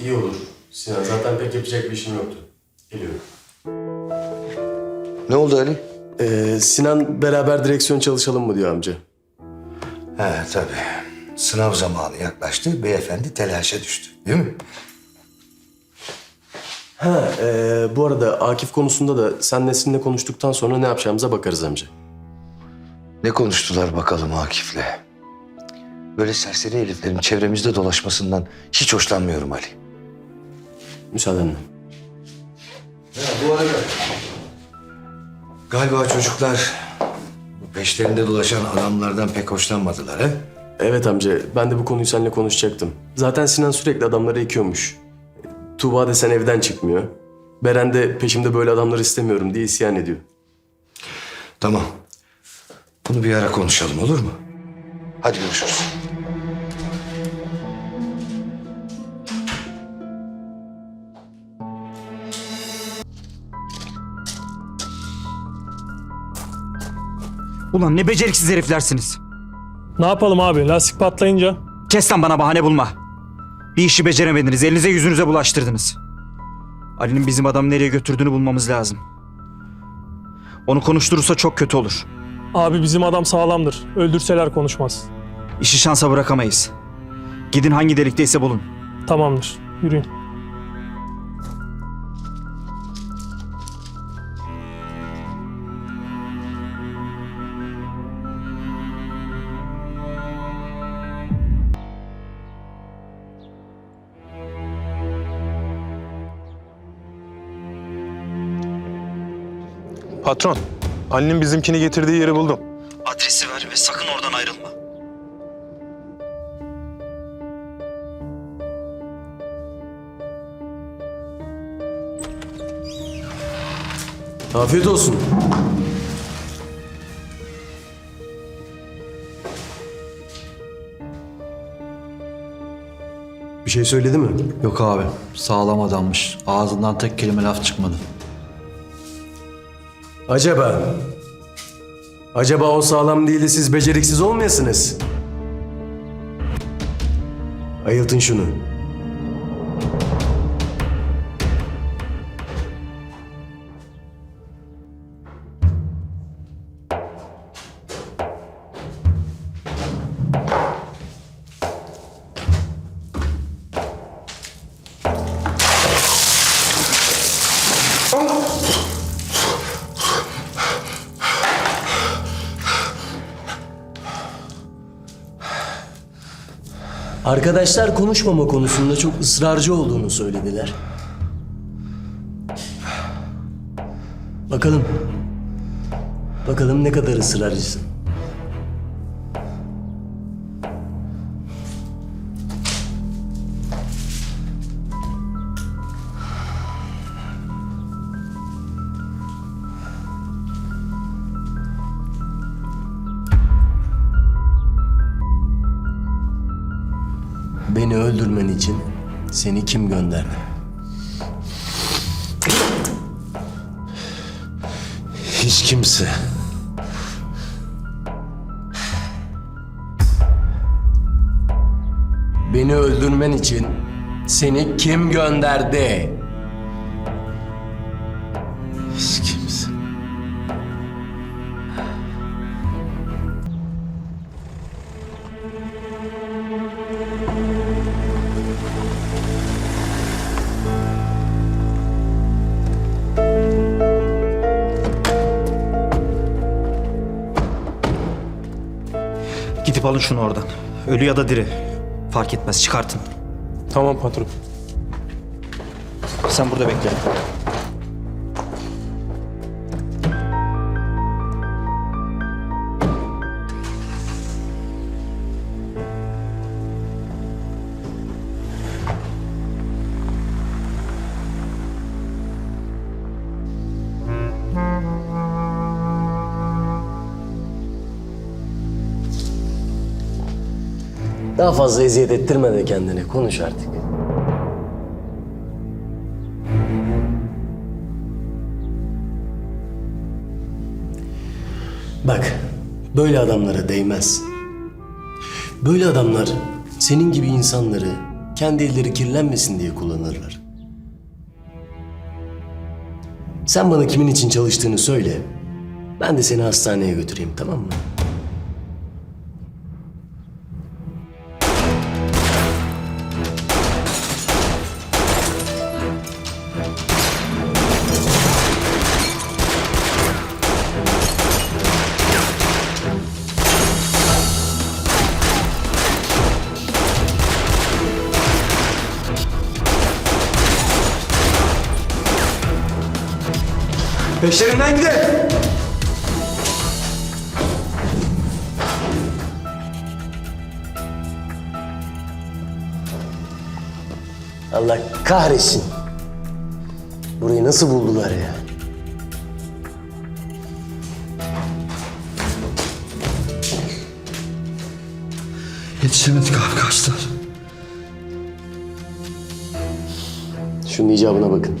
İyi olur. Sinan zaten pek yapacak bir işim yoktu. Geliyorum. Ne oldu Ali? Ee, Sinan beraber direksiyon çalışalım mı diyor amca. He tabii. Sınav zamanı yaklaştı. Beyefendi telaşa düştü. Değil mi? Ha, ee, bu arada Akif konusunda da sen Nesrin'le konuştuktan sonra ne yapacağımıza bakarız amca. Ne konuştular bakalım Akif'le? Böyle serseri heriflerin çevremizde dolaşmasından hiç hoşlanmıyorum Ali. Müsaadenle. bu arada... Galiba çocuklar bu peşlerinde dolaşan adamlardan pek hoşlanmadılar he? Evet amca, ben de bu konuyu seninle konuşacaktım. Zaten Sinan sürekli adamları ekiyormuş. Tuğba desen evden çıkmıyor. Beren de peşimde böyle adamları istemiyorum diye isyan ediyor. Tamam. Bunu bir ara konuşalım olur mu? Hadi görüşürüz. Ulan ne beceriksiz heriflersiniz. Ne yapalım abi? Lastik patlayınca. Kes lan bana bahane bulma. Bir işi beceremediniz, elinize yüzünüze bulaştırdınız. Ali'nin bizim adamı nereye götürdüğünü bulmamız lazım. Onu konuşturursa çok kötü olur. Abi bizim adam sağlamdır. Öldürseler konuşmaz. İşi şansa bırakamayız. Gidin hangi delikteyse bulun. Tamamdır. Yürüyün. Patron, Ali'nin bizimkini getirdiği yeri buldum. Adresi ver ve sakın oradan ayrılma. Afiyet olsun. Bir şey söyledi mi? Yok abi. Sağlam adammış. Ağzından tek kelime laf çıkmadı. Acaba? Acaba o sağlam değil de siz beceriksiz olmayasınız? Ayıltın şunu. Arkadaşlar konuşmama konusunda çok ısrarcı olduğunu söylediler. Bakalım. Bakalım ne kadar ısrarcısın. Beni öldürmen için seni kim gönderdi? Hiç kimse. Beni öldürmen için seni kim gönderdi? Hiç kimse. Gidip alın şunu oradan. Ölü ya da diri. Fark etmez çıkartın. Tamam patron. Sen burada bekle. Daha fazla eziyet ettirme de kendine. Konuş artık. Bak, böyle adamlara değmez. Böyle adamlar senin gibi insanları kendi elleri kirlenmesin diye kullanırlar. Sen bana kimin için çalıştığını söyle. Ben de seni hastaneye götüreyim tamam mı? Peşlerinden gidelim. Allah kahretsin. Burayı nasıl buldular ya? Yetişemedik abi kaçtılar. Şunun icabına bakın.